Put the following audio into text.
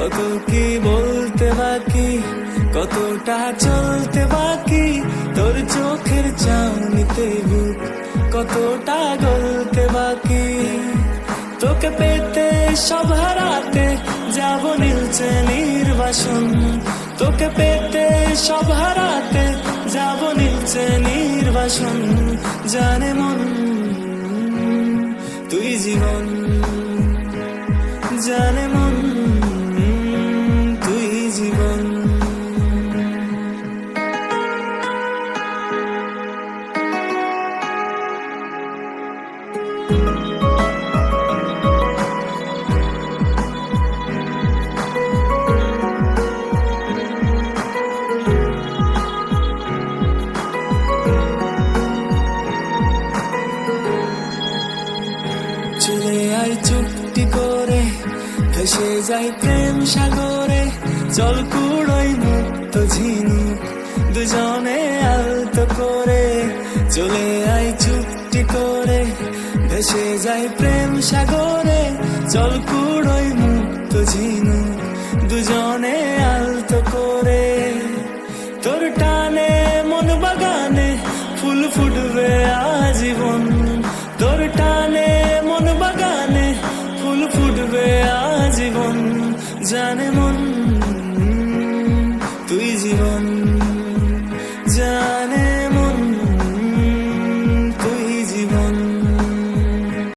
কত কি বলতে বাকি? কতটা চলতে বাকি? তোর চোখের চাউনিতে বুক কতটা গলতে বাকি? তোকে পেতে সব হারাতে যাব নীলচে নির্বাসন। তোকে পেতে সব হারাতে যাব নীলচে নির্বাসন। জানে মন, তুই জীবন। জানে মন। চলে আয় চুক্তি করে, ভেসে যাই প্রেম সাগরে, জল কুড়োই মুক্ত ঝিনুক দুজনে আলতো করে। চলে আয় চুক্তি করে ভেসে যাই প্রেম সাগরে জল কুড়োই মুক্ত ঝিনুক দুজনে আলতো করে। তোর টানে, মন বাগানে, ফুল ফুটবে আজীবন। তোর টানে, মন বাগানে, ফুল ফুটবে আজীবন। জানে মন